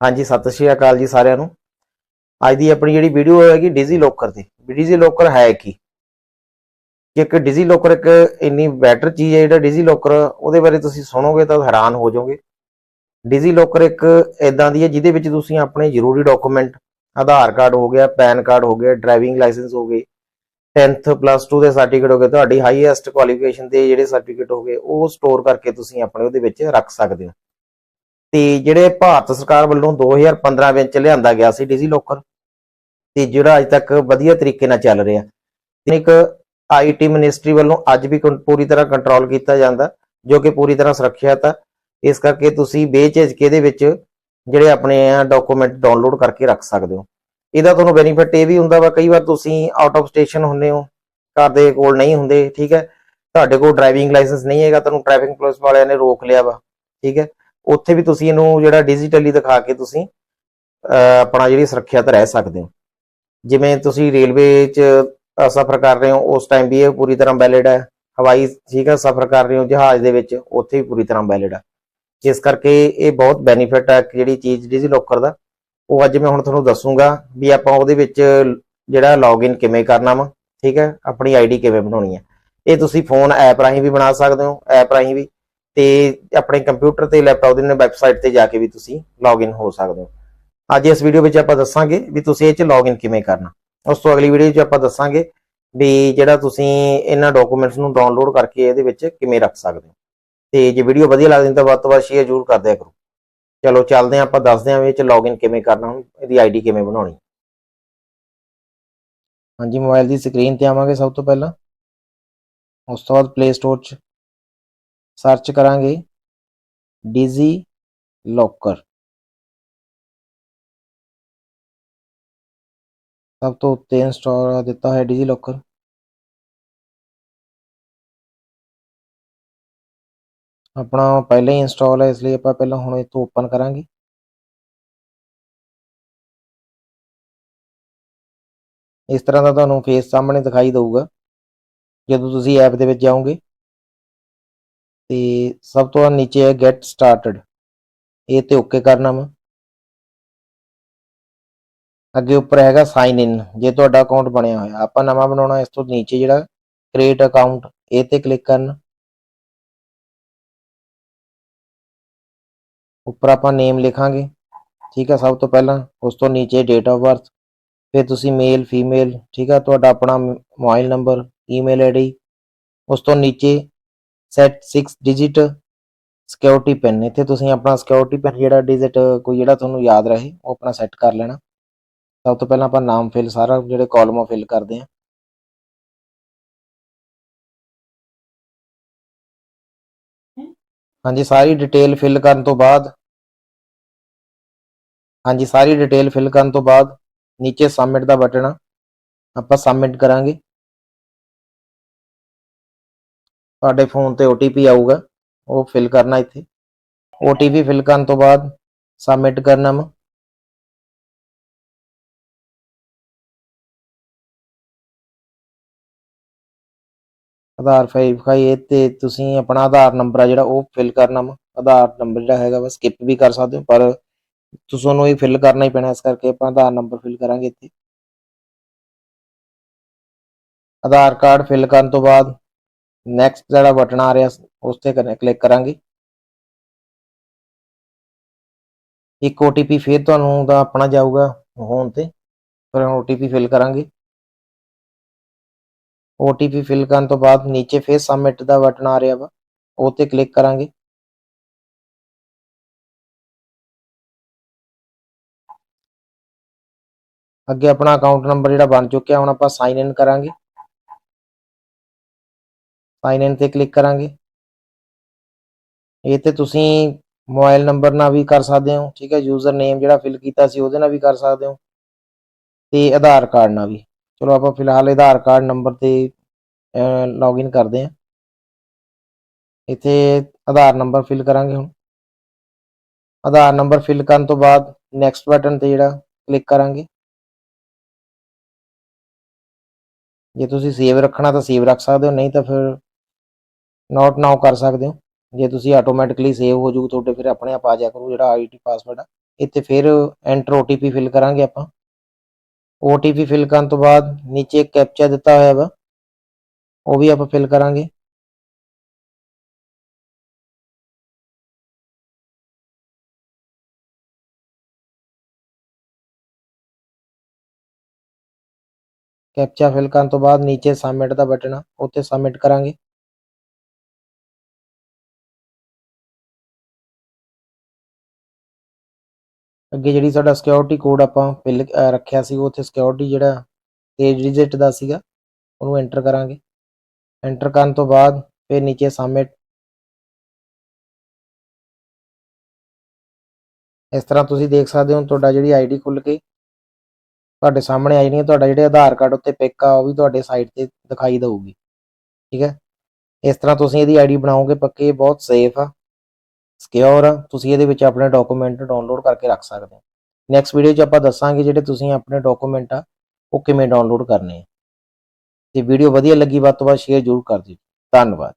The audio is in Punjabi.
ਹਾਂਜੀ, ਸਤਿ ਸ਼੍ਰੀ ਅਕਾਲ ਜੀ ਸਾਰਿਆਂ ਨੂੰ। ਅੱਜ ਦੀ ਆਪਣੀ ਜਿਹੜੀ ਵੀਡੀਓ ਹੈਗੀ ਡਿਜ਼ੀ ਲੋਕਰ ਤੇ। ਡਿਜ਼ੀ ਲੋਕਰ ਹੈ ਕੀ? ਇੱਕ ਡਿਜ਼ੀ ਲੋਕਰ ਇੱਕ ਇੰਨੀ ਬੈਟਰ ਚੀਜ਼ ਹੈ ਜਿਹੜਾ ਡਿਜ਼ੀ ਲੋਕਰ ਉਹਦੇ ਬਾਰੇ ਤੁਸੀਂ ਸੁਣੋਗੇ ਤਾਂ ਹੈਰਾਨ ਹੋ ਜਾਓਗੇ। ਡਿਜ਼ੀ ਲੋਕਰ ਇੱਕ ਇਦਾਂ ਦੀ ਹੈ ਜਿਹਦੇ ਵਿੱਚ ਤੁਸੀਂ ਆਪਣੇ ਜ਼ਰੂਰੀ ਡਾਕੂਮੈਂਟ ਆਧਾਰ ਕਾਰਡ ਹੋ ਗਿਆ, ਪੈਨ ਕਾਰਡ ਹੋ ਗਿਆ ਡਰਾਈਵਿੰਗ ਲਾਇਸੈਂਸ ਹੋ ਗਏ 10th ਪਲੱਸ 2 ਦੇ ਸਰਟੀਫਿਕੇਟ ਹੋ ਗਏ, ਤੁਹਾਡੀ ਹਾਈਐਸਟ ਕੁਆਲੀਫਿਕੇਸ਼ਨ ਦੇ ਜਿਹੜੇ ਸਰਟੀਫਿਕੇਟ ਹੋ ਗਏ, ਉਹ ਸਟੋਰ ਕਰਕੇ ਤੁਸੀਂ ਆਪਣੇ ਉਹਦੇ ਵਿੱਚ ਰੱਖ ਸਕਦੇ ਹੋ। ਤੇ ਜਿਹੜੇ ਭਾਰਤ ਸਰਕਾਰ ਵੱਲੋਂ 2015 ਵਿੱਚ ਲਿਆਂਦਾ ਗਿਆ ਸੀ ਡਿਜ਼ੀ ਲੋਕਰ, ਤੇ ਜਿਹੜਾ ਅੱਜ ਤੱਕ ਵਧੀਆ ਤਰੀਕੇ ਨਾਲ ਚੱਲ ਰਿਹਾ। ਤੇ ਇੱਕ ਆਈਟੀ ਮਿਨਿਸਟਰੀ ਵੱਲੋਂ ਅੱਜ ਵੀ ਕੰ- ਪੂਰੀ ਤਰ੍ਹਾਂ ਕੰਟਰੋਲ ਕੀਤਾ ਜਾਂਦਾ, ਜੋ ਕਿ ਪੂਰੀ ਤਰ੍ਹਾਂ ਸੁਰੱਖਿਅਤ ਆ। ਇਸ ਕਰਕੇ ਤੁਸੀਂ ਬੇਝਿਜਕ ਇਹਦੇ ਵਿੱਚ ਜਿਹੜੇ ਆਪਣੇ ਆ ਡਾਕੂਮੈਂਟ ਡਾਊਨਲੋਡ ਕਰਕੇ ਰੱਖ ਸਕਦੇ ਹੋ। ਇਹਦਾ ਤੁਹਾਨੂੰ ਬੈਨੀਫਿਟ ਇਹ ਵੀ ਹੁੰਦਾ ਵਾ, ਕਈ ਵਾਰ ਤੁਸੀਂ ਆਊਟ ਆਫ ਸਟੇਸ਼ਨ ਹੁੰਦੇ ਹੋ, ਘਰ ਦੇ ਕੋਲ ਨਹੀਂ ਹੁੰਦੇ, ਠੀਕ ਹੈ? ਤੁਹਾਡੇ ਕੋਲ ਡਰਾਈਵਿੰਗ ਲਾਇਸੈਂਸ ਨਹੀਂ ਹੈਗਾ, ਤੁਹਾਨੂੰ ਟ੍ਰੈਫਿਕ ਪੁਲਿਸ ਵਾਲਿਆਂ ਨੇ ਰੋਕ ਲਿਆ ਵਾ, ਠੀਕ ਹੈ? ਉੱਥੇ ਵੀ ਤੁਸੀਂ ਇਹਨੂੰ ਜਿਹੜਾ ਡਿਜੀਟਲੀ ਦਿਖਾ ਕੇ ਤੁਸੀਂ ਆਪਣਾ ਜਿਹੜੀ ਸੁਰੱਖਿਅਤ ਰਹਿ ਸਕਦੇ ਹੋ। ਜਿਵੇਂ ਤੁਸੀਂ ਰੇਲਵੇ 'ਚ ਸਫ਼ਰ ਕਰ ਰਹੇ ਹੋ, ਉਸ ਟਾਈਮ ਵੀ ਇਹ ਪੂਰੀ ਤਰ੍ਹਾਂ ਵੈਲਿਡ ਹੈ। ਹਵਾਈ, ਠੀਕ ਹੈ, ਸਫ਼ਰ ਕਰ ਰਹੇ ਹੋ ਜਹਾਜ਼ ਦੇ ਵਿੱਚ, ਉੱਥੇ ਵੀ ਪੂਰੀ ਤਰ੍ਹਾਂ ਵੈਲਿਡ ਹੈ। ਜਿਸ ਕਰਕੇ ਇਹ ਬਹੁਤ ਬੈਨੀਫਿਟ ਹੈ ਕਿ ਜਿਹੜੀ ਚੀਜ਼ ਡਿਜੀ ਲੋਕਰ ਦਾ। ਉਹ ਅੱਜ ਮੈਂ ਹੁਣ ਤੁਹਾਨੂੰ ਦੱਸੂਗਾ ਵੀ ਆਪਾਂ ਉਹਦੇ ਵਿੱਚ ਜਿਹੜਾ ਲੌਗਇਨ ਕਿਵੇਂ ਕਰਨਾ ਵਾ, ਠੀਕ ਹੈ, ਆਪਣੀ ਆਈਡੀ ਕਿਵੇਂ ਬਣਾਉਣੀ ਹੈ। ਇਹ ਤੁਸੀਂ ਫੋਨ ਐਪ ਰਾਹੀਂ ਵੀ ਬਣਾ ਸਕਦੇ ਹੋ ਐਪ ਰਾਹੀਂ ਵੀ। ਤੇ ਆਪਣੇ ਕੰਪਿਊਟਰ ਤੇ ਲੈਪਟਾਪ ਦੇ ਵੈਬਸਾਈਟ ਤੇ ਜਾ ਕੇ ਵੀ ਤੁਸੀਂ ਲੌਗਇਨ ਹੋ ਸਕਦੇ ਹੋ। ਅੱਜ ਇਸ ਵੀਡੀਓ ਵਿੱਚ ਆਪਾਂ ਦੱਸਾਂਗੇ ਵੀ ਤੁਸੀਂ ਇਹ ਚ ਲੌਗਇਨ ਕਿਵੇਂ ਕਰਨਾ। ਉਸ ਤੋਂ ਅਗਲੀ ਵੀਡੀਓ 'ਚ ਆਪਾਂ ਦੱਸਾਂਗੇ ਵੀ ਜਿਹੜਾ ਤੁਸੀਂ ਇਹਨਾਂ ਡਾਕੂਮੈਂਟਸ ਨੂੰ ਡਾਊਨਲੋਡ ਕਰਕੇ ਇਹਦੇ ਵਿੱਚ ਕਿਵੇਂ ਰੱਖ ਸਕਦੇ ਹੋ। ਤੇ ਜੇ ਵੀਡੀਓ ਵਧੀਆ ਲੱਗਦੀ ਤਾਂ ਵੱਧ ਤੋਂ ਵੱਧ ਸ਼ੇਅਰ ਜ਼ਰੂਰ ਕਰ ਦਿਆ ਕਰੋ। ਚਲੋ ਚੱਲਦੇ ਹਾਂ, ਆਪਾਂ ਦੱਸਦੇ ਹਾਂ ਵੀ ਇਹ ਚ ਲੌਗਇਨ ਕਿਵੇਂ ਕਰਨਾ ਹੁਣ ਇਹਦੀ ਆਈਡੀ ਕਿਵੇਂ ਬਣਾਉਣੀ। ਹਾਂਜੀ, ਮੋਬਾਈਲ ਦੀ ਸਕਰੀਨ ਤੇ ਆਵਾਂਗੇ ਸਭ ਤੋਂ ਪਹਿਲਾਂ। ਉਸ ਤੋਂ ਬਾਅਦ ਪਲੇ ਸਟੋਰ 'ਚ। ਸਰਚ ਕਰਾਂਗੇ। ਡਿਜ਼ੀ ਲੋਕਰ ਸਭ ਤੋਂ ਉੱਤੇ ਇੰਸਟਾਲ ਦਿੱਤਾ ਹੋਇਆ ਡਿਜ਼ੀ ਲੋਕਰ ਆਪਣਾ ਪਹਿਲਾਂ ਹੀ ਇੰਸਟਾਲ ਹੈ ਇਸ ਲਈ ਆਪਾਂ ਪਹਿਲਾਂ ਹੁਣ ਇਹ ਤੋਂ ਓਪਨ ਕਰਾਂਗੇ। ਇਸ ਤਰ੍ਹਾਂ ਦਾ ਤੁਹਾਨੂੰ ਫੇਸ ਸਾਹਮਣੇ ਦਿਖਾਈ ਦੇਊਗਾ। ਜਦੋਂ ਤੁਸੀਂ ਐਪ ਦੇ ਵਿੱਚ ਜਾਓਗੇ ਤੇ ਸਭ ਤੋਂ ਨੀਚੇ ਹੈ ਗੈਟ ਸਟਾਰਟਡ ਇਹ ਤੇ ਓਕੇ ਕਰਨਾ ਵਾ ਅੱਗੇ ਉੱਪਰ ਹੈਗਾ ਸਾਈਨ ਇਨ ਜੇ ਤੁਹਾਡਾ ਅਕਾਊਂਟ ਬਣਿਆ ਹੋਇਆ, ਆਪਾਂ ਨਵਾਂ ਬਣਾਉਣਾ, ਇਸ ਤੋਂ ਨੀਚੇ ਜਿਹੜਾ ਕ੍ਰੀਏਟ ਅਕਾਊਂਟ ਇਹ ਤੇ ਕਲਿੱਕ ਕਰਨਾ। ਉੱਪਰ ਆਪਾਂ ਨੇਮ ਲਿਖਾਂਗੇ, ਠੀਕ ਹੈ ਸਭ ਤੋਂ ਪਹਿਲਾਂ, ਉਸ ਤੋਂ ਨੀਚੇ ਡੇਟ ਆਫ ਬਰਥ ਫਿਰ ਤੁਸੀਂ ਮੇਲ ਫੀਮੇਲ ਠੀਕ ਹੈ ਤੁਹਾਡਾ ਆਪਣਾ ਮੋਬਾਈਲ ਨੰਬਰ ਈਮੇਲ ਆਈਡੀ ਉਸ ਤੋਂ ਨੀਚੇ ਸੈਟ 6 ਡਿਜਿਟ ਸਿਕਿਉਰਿਟੀ ਪਿਨ ਇੱਥੇ ਤੁਸੀਂ ਆਪਣਾ ਸਿਕਿਉਰਿਟੀ ਪਿਨ ਜਿਹੜਾ ਡਿਜਿਟ ਕੋਈ ਜਿਹੜਾ ਤੁਹਾਨੂੰ ਯਾਦ ਰਹੇ, ਉਹ ਆਪਣਾ ਸੈੱਟ ਕਰ ਲੈਣਾ। ਸਭ ਤੋਂ ਪਹਿਲਾਂ ਆਪਾਂ ਨਾਮ ਫਿਲ ਸਾਰਾ ਜਿਹੜੇ ਕਾਲਮ ਫਿਲ ਕਰਦੇ ਹਾਂ। ਹਾਂਜੀ, ਸਾਰੀ ਡਿਟੇਲ ਫਿਲ ਕਰਨ ਤੋਂ ਬਾਅਦ, ਹਾਂਜੀ, ਸਾਰੀ ਡਿਟੇਲ ਫਿਲ ਕਰਨ ਤੋਂ ਬਾਅਦ ਨੀਚੇ ਸਬਮਿਟ ਦਾ ਬਟਨ ਆ। ਆਪਾਂ ਸਬਮਿਟ ਕਰਾਂਗੇ। ਤੁਹਾਡੇ ਫੋਨ ਤੇ OTP ਆਊਗਾ, ਉਹ ਫਿਲ ਕਰਨਾ ਇੱਥੇ। OTP ਫਿਲ ਕਰਨ ਤੋਂ ਬਾਅਦ ਸਬਮਿਟ ਕਰਨਾ ਵਾ ਆਧਾਰ ਵੈਰੀਫਾਈ ਇਹ ਤੇ ਤੁਸੀਂ ਆਪਣਾ ਆਧਾਰ ਨੰਬਰ ਆ ਜਿਹੜਾ ਉਹ ਫਿਲ ਕਰਨਾ ਵਾ ਆਧਾਰ ਨੰਬਰ ਜਿਹੜਾ ਹੈਗਾ ਵਾ ਸਕਿਪ ਵੀ ਕਰ ਸਕਦੇ ਹੋ, ਪਰ ਤੁਸੀਂ ਉਹਨੂੰ ਇਹ ਫਿਲ ਕਰਨਾ ਹੀ ਪੈਣਾ, ਇਸ ਕਰਕੇ ਆਪਾਂ ਆਧਾਰ ਨੰਬਰ ਫਿਲ ਕਰਾਂਗੇ ਇੱਥੇ। ਆਧਾਰ ਕਾਰਡ ਫਿਲ ਕਰਨ ਤੋਂ ਬਾਅਦ ਨੈਕਸਟ ਜਿਹੜਾ ਬਟਨ ਆ ਰਿਹਾ, ਉਸ ਤੇ ਕਲਿੱਕ ਕਰਾਂਗੇ। ਇੱਕ OTP ਫਿਰ ਤੁਹਾਨੂੰ ਦਾ ਆਪਣਾ ਜਾਊਗਾ ਹੋਣ ਤੇ, ਫਿਰ OTP ਫਿਲ ਕਰਾਂਗੇ। OTP ਫਿਲ ਕਰਨ ਤੋਂ ਬਾਅਦ ਨੀਚੇ ਫਿਰ ਸਬਮਿਟ ਦਾ ਬਟਨ ਆ ਰਿਹਾ ਵਾ, ਉਹ ਤੇ ਕਲਿੱਕ ਕਰਾਂਗੇ। ਅੱਗੇ ਆਪਣਾ ਅਕਾਊਂਟ ਨੰਬਰ ਜਿਹੜਾ ਬਣ ਚੁੱਕਿਆ, ਹੁਣ ਆਪਾਂ ਸਾਈਨ ਇਨ ਕਰਾਂਗੇ। ਸਾਈਨ ਇਨ ਤੇ ਕਲਿੱਕ ਕਰਾਂਗੇ। ਇਹ ਤੇ ਤੁਸੀਂ ਮੋਬਾਈਲ ਨੰਬਰ ਨਾਲ ਵੀ ਕਰ ਸਕਦੇ ਹੋ, ਠੀਕ ਹੈ ਯੂਜ਼ਰ ਨੇਮ ਜਿਹੜਾ ਫਿਲ ਕੀਤਾ ਸੀ ਉਹਦੇ ਨਾਲ ਵੀ ਕਰ ਸਕਦੇ ਹੋ ਤੇ ਆਧਾਰ ਕਾਰਡ ਨਾਲ ਵੀ। ਚਲੋ ਆਪਾਂ ਫਿਲਹਾਲ ਆਧਾਰ ਕਾਰਡ ਨੰਬਰ ਤੇ ਲੌਗਇਨ ਕਰਦੇ ਹਾਂ। ਇੱਥੇ ਆਧਾਰ ਨੰਬਰ ਫਿਲ ਕਰਾਂਗੇ ਹੁਣ। ਆਧਾਰ ਨੰਬਰ ਫਿਲ ਕਰਨ ਤੋਂ ਬਾਅਦ ਨੈਕਸਟ ਬਟਨ ਤੇ ਜਿਹੜਾ ਕਲਿੱਕ ਕਰਾਂਗੇ। ਜੇ ਤੁਸੀਂ ਸੇਵ ਰੱਖਣਾ ਤਾਂ ਸੇਵ ਰੱਖ ਸਕਦੇ ਹੋ, ਨਹੀਂ ਤਾਂ ਫਿਰ ਨੋਟ ਨਾਓ ਕਰ ਸਕਦੇ ਹੋ ਜੇ ਤੁਸੀਂ ਆਟੋਮੈਟਿਕਲੀ ਸੇਵ ਹੋ ਜੂ ਤੁਹਾਡੇ ਫਿਰ ਆਪਣੇ ਆਪ ਆ ਜਾਇਆ ਕਰੂ ਜਿਹੜਾ ਆਈਡੀ ਪਾਸਵਰਡ ਆ ਇੱਥੇ ਫਿਰ ਐਂਟਰ OTP ਫਿਲ ਕਰਾਂਗੇ ਆਪਾਂ OTP ਫਿਲ ਕਰਨ ਤੋਂ ਬਾਅਦ ਨੀਚੇ ਇੱਕ ਕੈਪਚਾ ਦਿੱਤਾ ਹੋਇਆ ਵਾ ਉਹ ਵੀ ਆਪਾਂ ਫਿਲ ਕਰਾਂਗੇ ਕੈਪਚਾ ਫਿਲ ਕਰਨ ਤੋਂ ਬਾਅਦ ਨੀਚੇ ਸਬਮਿਟ ਦਾ ਬਟਨ ਆ ਉੱਥੇ ਸਬਮਿਟ ਕਰਾਂਗੇ ਅੱਗੇ ਜਿਹੜੀ ਸਾਡਾ ਸਿਕਿਉਰਿਟੀ ਕੋਡ ਆਪਾਂ ਫਿਲ ਰੱਖਿਆ ਸੀ, ਉਹ ਉੱਥੇ ਸਿਕਿਉਰਿਟੀ ਜਿਹੜਾ 3 ਡਿਜਿਟ ਦਾ ਸੀਗਾ, ਉਹਨੂੰ ਐਂਟਰ ਕਰਾਂਗੇ। ਐਂਟਰ ਕਰਨ ਤੋਂ ਬਾਅਦ ਫਿਰ ਨੀਚੇ ਸਬਮਿਟ ਇਸ ਤਰ੍ਹਾਂ ਤੁਸੀਂ ਦੇਖ ਸਕਦੇ ਹੋ, ਤੁਹਾਡਾ ਜਿਹੜੀ ਆਈਡੀ ਖੁੱਲ ਕੇ ਤੁਹਾਡੇ ਸਾਹਮਣੇ ਆ ਜਾਣੀ ਤੁਹਾਡਾ ਜਿਹੜੇ ਆਧਾਰ ਕਾਰਡ ਉੱਤੇ ਪਿਕ ਆ, ਉਹ ਵੀ ਤੁਹਾਡੇ ਸਾਈਟ ਤੇ ਦਿਖਾਈ ਦੇਊਗੀ। ਠੀਕ ਹੈ? ਇਸ ਤਰ੍ਹਾਂ ਤੁਸੀਂ ਇਹਦੀ ਆਈਡੀ ਬਣਾਓਗੇ, ਪੱਕੇ, ਬਹੁਤ ਸੇਫ ਆ। ਸਿਕਿਉਰ ਆ ਤੁਸੀਂ ਇਹਦੇ ਵਿੱਚ ਆਪਣੇ ਡਾਕੂਮੈਂਟ ਡਾਊਨਲੋਡ ਕਰਕੇ ਰੱਖ ਸਕਦੇ ਹੋ। ਨੈਕਸਟ ਵੀਡੀਓ 'ਚ ਆਪਾਂ ਦੱਸਾਂਗੇ ਜਿਹੜੇ ਤੁਸੀਂ ਆਪਣੇ ਡਾਕੂਮੈਂਟ ਆ, ਉਹ ਕਿਵੇਂ ਡਾਊਨਲੋਡ ਕਰਨੇ ਆ। ਤੇ ਵੀਡੀਓ ਵਧੀਆ ਲੱਗੀ ਵੱਧ ਤੋਂ ਵੱਧ ਸ਼ੇਅਰ ਜ਼ਰੂਰ ਕਰ ਦਿਓ। ਧੰਨਵਾਦ।